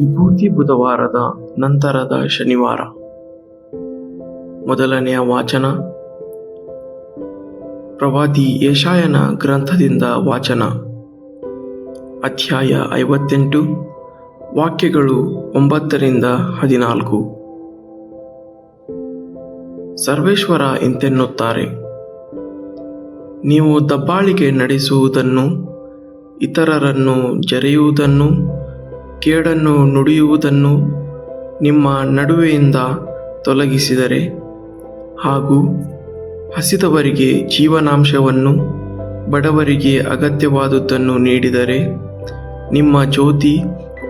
ವಿಭೂತಿ ಬುಧವಾರದ ನಂತರದ ಶನಿವಾರ. ಮೊದಲನೆಯ ವಾಚನ. ಪ್ರವಾದಿ ಏಷಾಯನ ಗ್ರಂಥದಿಂದ ವಾಚನ. ಅಧ್ಯಾಯ ಐವತ್ತೆಂಟು. ವಾಕ್ಯಗಳು ಒಂಬತ್ತರಿಂದ ಹದಿನಾಲ್ಕು. ಸರ್ವೇಶ್ವರ ಇಂತೆನ್ನುತ್ತಾರೆ. ನೀವು ದಬ್ಬಾಳಿಗೆ ನಡೆಸುವುದನ್ನು, ಇತರರನ್ನು ಜರೆಯುವುದನ್ನು ಕೇಡನ್ನು ನುಡಿಯುವುದನ್ನು ನಿಮ್ಮ ನಡುವೆಯಿಂದ ತೊಲಗಿಸಿದರೆ ಹಾಗೂ ಹಸಿದವರಿಗೆ ಜೀವನಾಂಶವನ್ನು, ಬಡವರಿಗೆ ಅಗತ್ಯವಾದುದನ್ನು ನೀಡಿದರೆ ನಿಮ್ಮ ಜ್ಯೋತಿ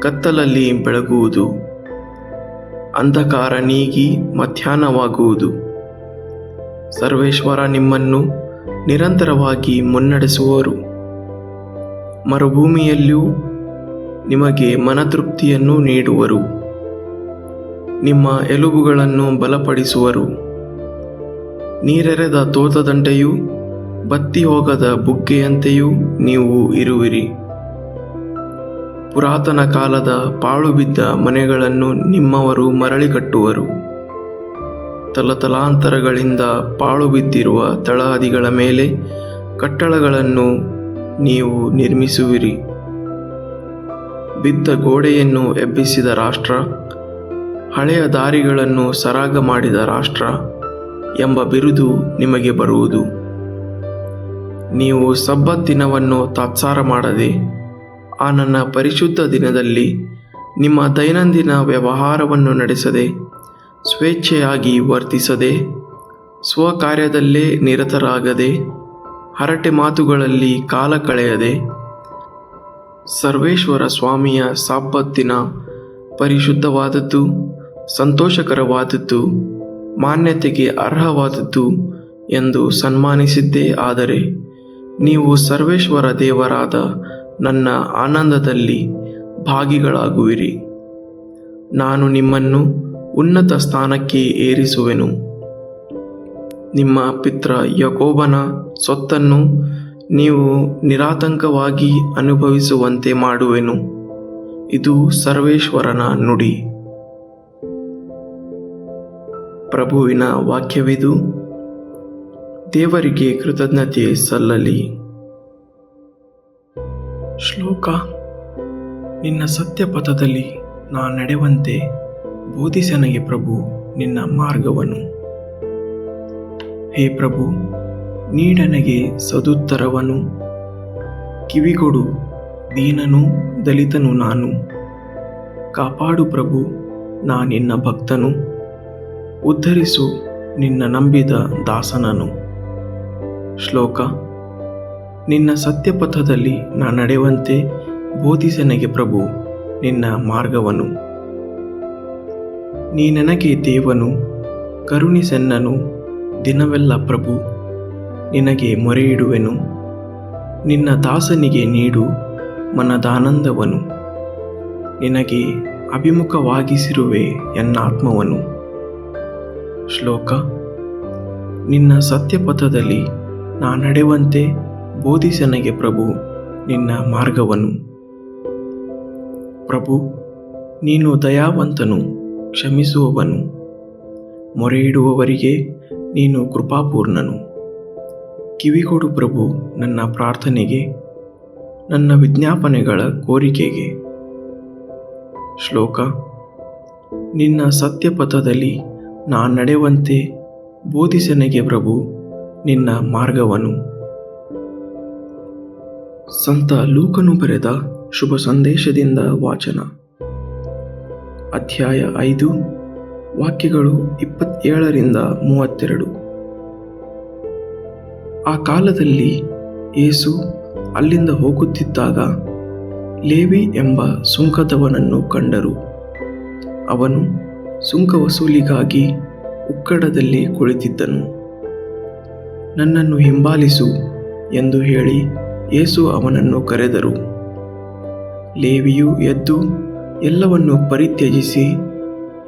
ಕತ್ತಲಲ್ಲಿ ಬೆಳಗುವುದು. ಅಂಧಕಾರ ನೀಗಿ ಮಧ್ಯಾಹ್ನವಾಗುವುದು. ಸರ್ವೇಶ್ವರ ನಿಮ್ಮನ್ನು ನಿರಂತರವಾಗಿ ಮುನ್ನಡೆಸುವರು. ಮರುಭೂಮಿಯಲ್ಲಿಯೂ ನಿಮಗೆ ಮನತೃಪ್ತಿಯನ್ನು ನೀಡುವರು. ನಿಮ್ಮ ಎಲುಬುಗಳನ್ನು ಬಲಪಡಿಸುವರು. ನೀರೆರೆದ ತೋತದಂಡೆಯೂ ಬತ್ತಿ ಹೋಗದ ಬುಗ್ಗೆಯಂತೆಯೂ ನೀವು ಇರುವಿರಿ. ಪುರಾತನ ಕಾಲದ ಪಾಳುಬಿದ್ದ ಮನೆಗಳನ್ನು ನಿಮ್ಮವರು ಮರಳಿ ಕಟ್ಟುವರು ತಲತಲಾಂತರಗಳಿಂದ ಪಾಳುಬಿದ್ದಿರುವ ತಳಹದಿಗಳ ಮೇಲೆ ಕಟ್ಟಡಗಳನ್ನು ನೀವು ನಿರ್ಮಿಸುವಿರಿ. ಬಿದ್ದ ಗೋಡೆಯನ್ನು ಎಬ್ಬಿಸಿದ ರಾಷ್ಟ್ರ, ಹಳೆಯ ದಾರಿಗಳನ್ನು ಸರಾಗ ಮಾಡಿದ ರಾಷ್ಟ್ರ ಎಂಬ ಬಿರುದು ನಿಮಗೆ ಬರುವುದು. ನೀವು ಸಬ್ಬತ್ ದಿನವನ್ನು ತಾತ್ಸಾರ ಮಾಡದೆ, ಆ ನನ್ನ ಪರಿಶುದ್ಧ ದಿನದಲ್ಲಿ ನಿಮ್ಮ ದೈನಂದಿನ ವ್ಯವಹಾರವನ್ನು ನಡೆಸದೆ, ಸ್ವೇಚ್ಛೆಯಾಗಿ ವರ್ತಿಸದೆ, ಸ್ವಕಾರ್ಯದಲ್ಲೇ ನಿರತರಾಗದೆ, ಹರಟೆ ಮಾತುಗಳಲ್ಲಿ ಕಾಲ ಕಳೆಯದೆ ಸರ್ವೇಶ್ವರ ಸ್ವಾಮಿಯ ಸಾಪತ್ತಿನ ಪರಿಶುದ್ಧವಾದದ್ದು, ಸಂತೋಷಕರವಾದದ್ದು, ಮಾನ್ಯತೆಗೆ ಅರ್ಹವಾದದ್ದು ಎಂದು ಸನ್ಮಾನಿಸಿದ್ದೇ ಆದರೆ ನೀವು ಸರ್ವೇಶ್ವರ ದೇವರಾದ ನನ್ನ ಆನಂದದಲ್ಲಿ ಭಾಗಿಗಳಾಗುವಿರಿ. ನಾನು ನಿಮ್ಮನ್ನು ಉನ್ನತ ಸ್ಥಾನಕ್ಕೆ ಏರಿಸುವೆನು. ನಿಮ್ಮ ಪಿತ್ರ ಯಕೋಬನ ಸೊತ್ತನ್ನು ನೀವು ನಿರಾತಂಕವಾಗಿ ಅನುಭವಿಸುವಂತೆ ಮಾಡುವೆನು. ಇದು ಸರ್ವೇಶ್ವರನ ನುಡಿ. ಪ್ರಭುವಿನ ವಾಕ್ಯವಿದು. ದೇವರಿಗೆ ಕೃತಜ್ಞತೆ ಸಲ್ಲಲಿ. ಶ್ಲೋಕ, ನಿನ್ನ ಸತ್ಯಪಥದಲ್ಲಿ ನಾ ನಡೆವಂತೆ ಬೋಧಿಸನಗೆ ಪ್ರಭು ನಿನ್ನ ಮಾರ್ಗವನ್ನು ಹೇ ಪ್ರಭು ನೀಡನಗೆ ಸದುತ್ತರವನು. ಕಿವಿಗೊಡು, ದೀನನು ದಲಿತನು ನಾನು. ಕಾಪಾಡು ಪ್ರಭು, ನಾ ನಿನ್ನ ಭಕ್ತನು. ಉದ್ಧರಿಸು ನಿನ್ನ ನಂಬಿದ ದಾಸನನು. ಶ್ಲೋಕ, ನಿನ್ನ ಸತ್ಯಪಥದಲ್ಲಿ ನಾ ನಡೆಯುವಂತೆ ಬೋಧಿಸನಗೆ ಪ್ರಭು, ನಿನ್ನ ಮಾರ್ಗವನು. ನೀ ನನಗೆ ದೇವನು, ಕರುಣಿಸೆನ್ನನು ದಿನವೆಲ್ಲ ಪ್ರಭು. ನಿನಗೆ ಮೊರೆಯಿಡುವೆನು. ನಿನ್ನ ದಾಸನಿಗೆ ನೀಡು ಮನದಾನಂದವನು. ನಿನಗೆ ಅಭಿಮುಖವಾಗಿಸಿರುವೆ ಎನ್ನ ಆತ್ಮವನು ಶ್ಲೋಕ. ನಿನ್ನ ಸತ್ಯಪಥದಲ್ಲಿ ನಾ ನಡೆವಂತೆ ಬೋಧಿಸನಗೆ ಪ್ರಭು ನಿನ್ನ ಮಾರ್ಗವನು. ಪ್ರಭು, ನೀನು ದಯಾವಂತನು, ಕ್ಷಮಿಸುವವನು. ಮೊರೆಯಿಡುವವರಿಗೆ ನೀನು ಕೃಪಾಪೂರ್ಣನು. ಕಿವಿಗೊಡು ಪ್ರಭು ನನ್ನ ಪ್ರಾರ್ಥನೆಗೆ, ನನ್ನ ವಿಜ್ಞಾಪನೆಗಳ ಕೋರಿಕೆಗೆ. ಶ್ಲೋಕ, ನಿನ್ನ ಸತ್ಯಪಥದಲ್ಲಿ ನಾ ನಡೆಯುವಂತೆ ಬೋಧಿಸನೆಗೆ ಪ್ರಭು ನಿನ್ನ ಮಾರ್ಗವನು. ಸಂತ ಲೂಕನು ಬರೆದ ಶುಭ ಸಂದೇಶದಿಂದ ವಾಚನ. ಅಧ್ಯಾಯ ಐದು, ವಾಕ್ಯಗಳು ಇಪ್ಪತ್ತೇಳರಿಂದ ಮೂವತ್ತೆರಡು. ಆ ಕಾಲದಲ್ಲಿ ಯೇಸು ಅಲ್ಲಿಂದ ಹೋಗುತ್ತಿದ್ದಾಗ ಲೇವಿ ಎಂಬ ಸುಂಕದವನನ್ನು ಕಂಡರು. ಅವನು ಸುಂಕ ವಸೂಲಿಗಾಗಿ ಉಕ್ಕಡದಲ್ಲಿ ಕುಳಿತಿದ್ದನು. ನನ್ನನ್ನು ಹಿಂಬಾಲಿಸು ಎಂದು ಹೇಳಿ ಯೇಸು ಅವನನ್ನು ಕರೆದರು. ಲೇವಿಯು ಎದ್ದು ಎಲ್ಲವನ್ನು ಪರಿತ್ಯಜಿಸಿ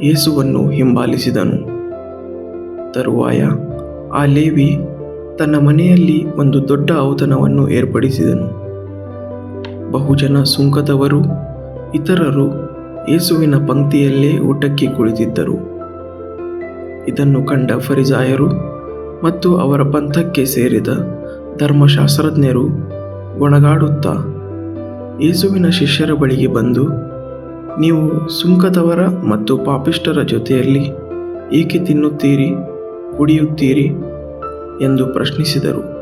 ಯೇಸುವನ್ನು ಹಿಂಬಾಲಿಸಿದನು. ತರುವಾಯ ಆ ಲೇವಿ ತನ್ನ ಮನೆಯಲ್ಲಿ ಒಂದು ದೊಡ್ಡ ಔತಣವನ್ನು ಏರ್ಪಡಿಸಿದನು. ಬಹುಜನ ಸುಂಕದವರು, ಇತರರು ಯೇಸುವಿನ ಪಂಕ್ತಿಯಲ್ಲೇ ಊಟಕ್ಕೆ ಕುಳಿತಿದ್ದರು. ಇದನ್ನು ಕಂಡ ಫರಿಜಾಯರು ಮತ್ತು ಅವರ ಪಂಥಕ್ಕೆ ಸೇರಿದ ಧರ್ಮಶಾಸ್ತ್ರಜ್ಞರು ಒಣಗಾಡುತ್ತಾ, ಯೇಸುವಿನ ಶಿಷ್ಯರ ಬಳಿಗೆ ಬಂದು, ನೀವು ಸುಂಕದವರ ಮತ್ತು ಪಾಪಿಷ್ಟರ ಜೊತೆಯಲ್ಲಿ ಏಕೆ ತಿನ್ನುತ್ತೀರಿ, ಕುಡಿಯುತ್ತೀರಿ? ಎಂದು ಪ್ರಶ್ನಿಸಿದರು.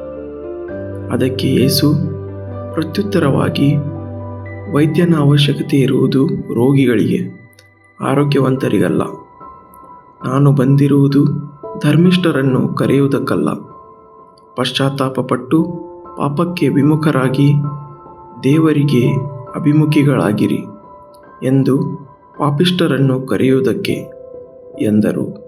ಅದಕ್ಕೆ ಯೇಸು ಪ್ರತ್ಯುತ್ತರವಾಗಿ, ವೈದ್ಯನ ಅವಶ್ಯಕತೆ ಇರುವುದು ರೋಗಿಗಳಿಗೆ, ಆರೋಗ್ಯವಂತರಿಗಲ್ಲ. ನಾನು ಬಂದಿರುವುದು ಧರ್ಮಿಷ್ಠರನ್ನು ಕರೆಯುವುದಕ್ಕಲ್ಲ. ಪಶ್ಚಾತ್ತಾಪಪಟ್ಟು ಪಾಪಕ್ಕೆ ವಿಮುಖರಾಗಿ ದೇವರಿಗೆ ಅಭಿಮುಖಿಗಳಾಗಿರಿ ಎಂದು ಪಾಪಿಷ್ಟರನ್ನು ಕರೆಯುವುದಕ್ಕೆ ಎಂದರು.